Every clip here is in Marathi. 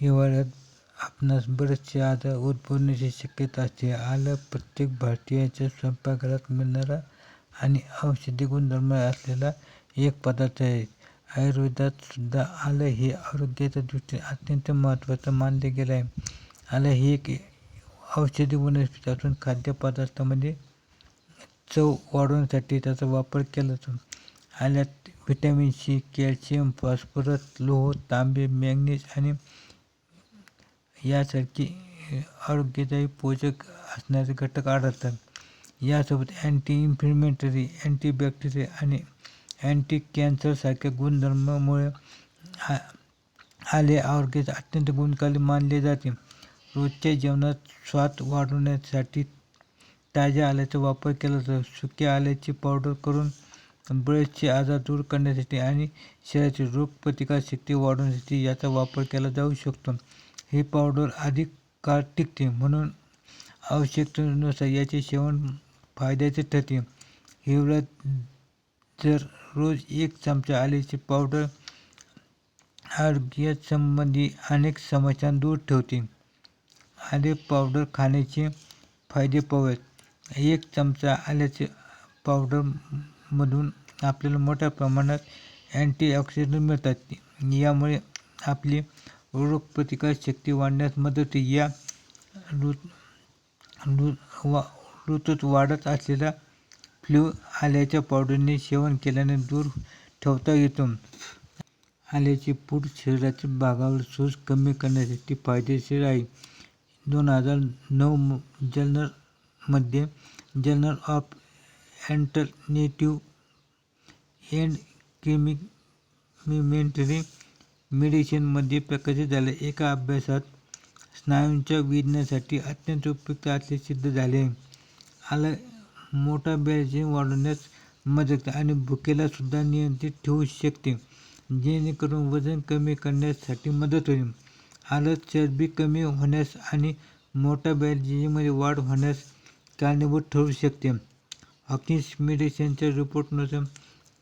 हिवाळ्यात आपणास बरेचसे आजार उद्भवण्याची शक्यता असते. आलं प्रत्येक भारतीयाच्या स्वयंपाकघरात मिळणारा आणि औषधी गुणधर्म असलेला एक पदार्थ आहे. आयुर्वेदात सुद्धा आलं हे आरोग्याच्या दृष्टीने अत्यंत महत्त्वाचं मानले गेलं आहे. आलं हे एक औषधी वनस्पती असून खाद्यपदार्थामध्ये चव वाढवण्यासाठी त्याचा वापर केला जातो. आल्यात व्हिटॅमिन सी, कॅल्शियम, फॉस्फरस, लोह, तांबे, मॅंगनीज आणि यासारखे आरोग्यदायी पोषक असणारे घटक आढळतात. यासोबत अँटी इन्फ्लेमेटरी, अँटीबॅक्टेरिया आणि अँटी कॅन्सरसारख्या गुणधर्मांमुळे आले आरोग्यास अत्यंत गुणकारी मानले जाते. रोजच्या जेवणात स्वाद वाढवण्यासाठी ताज्या आल्याचा वापर केला जातो. सुक्या आल्याची पावडर करून बरेचसे आजार दूर करण्यासाठी आणि शरीराची रोगप्रतिकारशक्ती वाढवण्यासाठी याचा वापर केला जाऊ शकतो. ही पावडर अधिक काळ टिकते, म्हणून आवश्यकतेनुसार याचे सेवन फायद्याचे ठरते. हिवाळ्यात जर रोज एक चमचा आल्याची पावडर आरोग्यासंबंधी अनेक समस्या दूर ठेवते. आले पावडर खाण्याचे फायदे पाहूयात एक चमचा आल्याचे पावडरमधून आपल्याला मोठ्या प्रमाणात अँटीऑक्सिडंट मिळतात. यामुळे आपली रोगप्रतिकारशक्ती वाढण्यास मदत होते. या ऋतूत वाढत असलेला फ्लू आल्याच्या पावडरने सेवन केल्याने दूर ठेवता येतो. आल्याचे पूड शरीराच्या भागावर सूज कमी करण्यासाठी फायदेशीर आहे. दोन हजार नऊ जर्नलमध्ये journal of alternative and complementary मेडिसिनमध्ये प्रकाशित झालेल्या एका अभ्यासात स्नायूंच्या विझण्यासाठी अत्यंत उपयुक्त असले सिद्ध झाले आला मोठा मेटाबॉलिझम वाढवण्यास मदत आणि भुकेला सुद्धा नियंत्रित ठेवू शकते, जेणेकरून वजन कमी करण्यासाठी मदत होईल. आलं चरबी कमी होण्यास आणि मोठ्या बॅलजीमध्ये वाढ होण्यास कारणीभूत ठरू शकते. हॉकिन्स मेडिसिनच्या रिपोर्टनुसार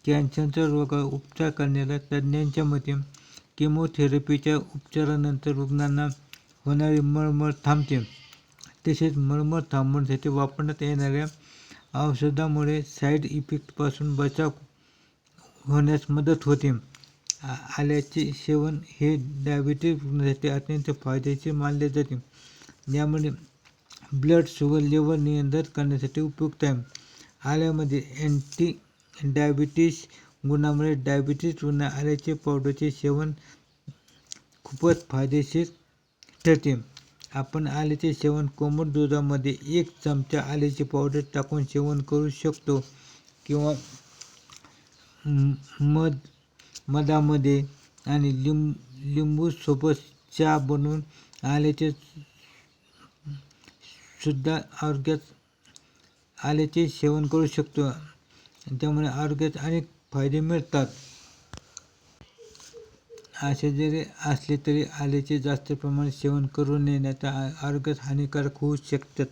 कॅन्सरच्या रोगावर उपचार करण्याला तज्ज्ञांच्या मते, केमोथेरपीच्या उपचारानंतर रुग्णांना होणारी मळमळ थांबते. तसेच मळमळ थांबवण्यासाठी वापरण्यात येणाऱ्या औषधामुळे साईड इफेक्टपासून बचाव होण्यास मदत होते. आल्याचे सेवन हे डायबिटीज रुग्णासाठी अत्यंत फायदेशीर मानले जाते. यामुळे ब्लड शुगर लेवल नियंत्रित करण्यासाठी उपयुक्त आहे. आल्यामध्ये अँटी डायबिटीस गुणामुळे डायबेटिस रुग्ण आल्याचे पावडरचे सेवन खूपच फायदेशीर ठरते. आपण आल्याचे सेवन कोमट दुधामध्ये एक चमचा आल्याचे पावडर टाकून सेवन करू शकतो किंवा मधामध्ये आणि लिंब लिंबूसोबत चहा बनवून आल्याचे सुद्धा आल्याचे सेवन करू शकतो. त्यामुळे आरोग्यात अनेक फायदे मिळतात. असे जरी असले तरी आल्याचे जास्त प्रमाणात सेवन करू नये नाहीतर आरोग्यास हानिकारक होऊ शकतात.